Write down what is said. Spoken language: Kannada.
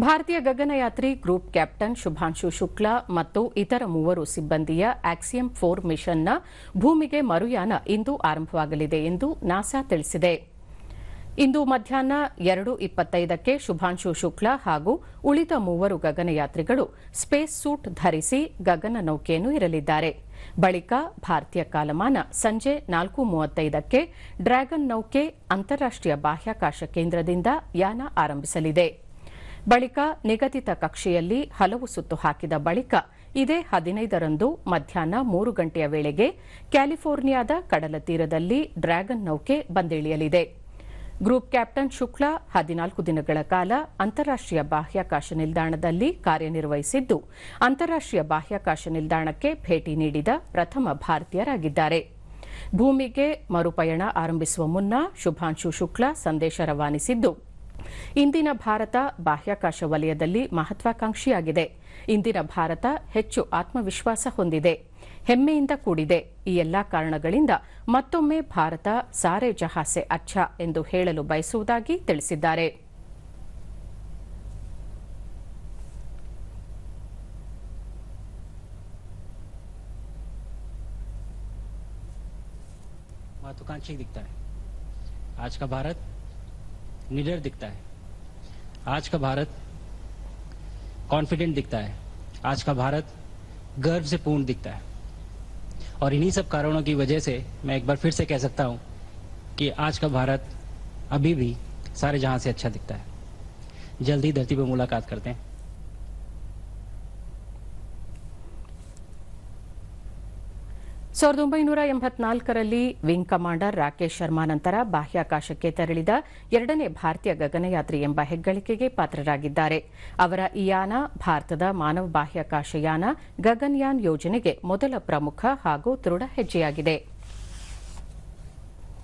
ಭಾರತೀಯ ಗಗನಯಾತ್ರಿ ಗ್ರೂಪ್ ಕ್ಯಾಪ್ಟನ್ ಶುಭಾಂಶು ಶುಕ್ಲಾ ಮತ್ತು ಇತರ ಮೂವರು ಸಿಬ್ಬಂದಿಯ ಆಕ್ಸಿಯಂ ಫೋರ್ ಮಿಷನ್ನ ಭೂಮಿಗೆ ಮರುಯಾನ ಇಂದು ಆರಂಭವಾಗಲಿದೆ ಎಂದು ನಾಸಾ ತಿಳಿಸಿದೆ. ಇಂದು ಮಧ್ಯಾಹ್ನ ಎರಡು ಇಪ್ಪತ್ತೈದಕ್ಕೆ ಶುಭಾಂಶು ಶುಕ್ಲಾ ಹಾಗೂ ಉಳಿದ ಮೂವರು ಗಗನಯಾತ್ರಿಗಳು ಸ್ಪೇಸ್ ಸೂಟ್ ಧರಿಸಿ ಗಗನ ನೌಕೆಯನ್ನು ಇರಲಿದ್ದಾರೆ. ಬಳಿಕ ಭಾರತೀಯ ಕಾಲಮಾನ ಸಂಜೆ ನಾಲ್ಕು ಮೂವತ್ತೈದಕ್ಕೆ ಡ್ರ್ಯಾಗನ್ ನೌಕೆ ಅಂತಾರಾಷ್ಟೀಯ ಬಾಹ್ಯಾಕಾಶ ಕೇಂದ್ರದಿಂದ ಯಾನ ಆರಂಭಿಸಲಿದೆ. ಬಳಿಕ ನಿಗದಿತ ಕಕ್ಷೆಯಲ್ಲಿ ಹಲವು ಸುತ್ತು ಹಾಕಿದ ಬಳಿಕ ಇದೇ ಹದಿನೈದರಂದು ಮಧ್ಯಾಹ್ನ ಮೂರು ಗಂಟೆಯ ವೇಳೆಗೆ ಕ್ಯಾಲಿಫೋರ್ನಿಯಾದ ಕಡಲ ತೀರದಲ್ಲಿ ಡ್ರ್ಯಾಗನ್ ನೌಕೆ ಬಂದಿಳಿಯಲಿದೆ. ಗ್ರೂಪ್ ಕ್ಯಾಪ್ಟನ್ ಶುಕ್ಲಾ ಹದಿನಾಲ್ಕು ದಿನಗಳ ಕಾಲ ಅಂತಾರಾಷ್ಟೀಯ ಬಾಹ್ಯಾಕಾಶ ನಿಲ್ದಾಣದಲ್ಲಿ ಕಾರ್ಯನಿರ್ವಹಿಸಿದ್ದು ಅಂತಾರಾಷ್ಟೀಯ ಬಾಹ್ಯಾಕಾಶ ನಿಲ್ದಾಣಕ್ಕೆ ಭೇಟಿ ನೀಡಿದ ಪ್ರಥಮ ಭಾರತೀಯರಾಗಿದ್ದಾರೆ. ಭೂಮಿಗೆ ಮರುಪಯಣ ಆರಂಭಿಸುವ ಮುನ್ನ ಶುಭಾಂಶು ಶುಕ್ಲಾ ಸಂದೇಶ ರವಾನಿಸಿದ್ದು ಇಂದಿನ ಭಾರತ ಬಾಹ್ಯಾಕಾಶ ವಲಯದಲ್ಲಿ ಮಹತ್ವಾಕಾಂಕ್ಷಿಯಾಗಿದೆ ಇಂದಿನ ಭಾರತ ಹೆಚ್ಚು ಆತ್ಮವಿಶ್ವಾಸ ಹೊಂದಿದೆ ಹೆಮ್ಮೆಯಿಂದ ಕೂಡಿದೆ ಈ ಎಲ್ಲಾ ಕಾರಣಗಳಿಂದ ಮತ್ತೊಮ್ಮೆ ಭಾರತ ಸಾರೆ ಜಹಾಸೆ ಅಚ್ಚ ಎಂದು ಹೇಳಲು ಬಯಸುವುದಾಗಿ ತಿಳಿಸಿದ್ದಾರೆ महत्वाकांक्षी दिखता है आज का भारत निडर दिखता है। आज का भारत कॉन्फिडेंट दिखता है। आज का भारत गर्व से पूर्ण दिखता है। और इन्हीं सब कारणों की वजह से मैं एक बार फिर से कह सकता हूँ कि आज का भारत अभी भी सारे जहाँ से अच्छा दिखता है। जल्दी धरती पर मुलाकात करते हैं। ಸಾವಿರದ ಒಂಬೈನೂರ ಎಂಬತ್ನಾಲ್ಕರಲ್ಲಿ ವಿಂಗ್ ಕಮಾಂಡರ್ ರಾಕೇಶ್ ಶರ್ಮಾ ನಂತರ ಬಾಹ್ಯಾಕಾಶಕ್ಕೆ ತೆರಳಿದ ಎರಡನೇ ಭಾರತೀಯ ಗಗನಯಾತ್ರಿ ಎಂಬ ಹೆಗ್ಗಳಿಕೆಗೆ ಪಾತ್ರರಾಗಿದ್ದಾರೆ. ಅವರ ಈ ಯಾನ ಭಾರತದ ಮಾನವ ಬಾಹ್ಯಾಕಾಶ ಯಾನ ಗಗನ್ಯಾನ್ ಯೋಜನೆಗೆ ಮೊದಲ ಪ್ರಮುಖ ಹಾಗೂ ದೃಢ ಹೆಜ್ಜೆಯಾಗಿದೆ.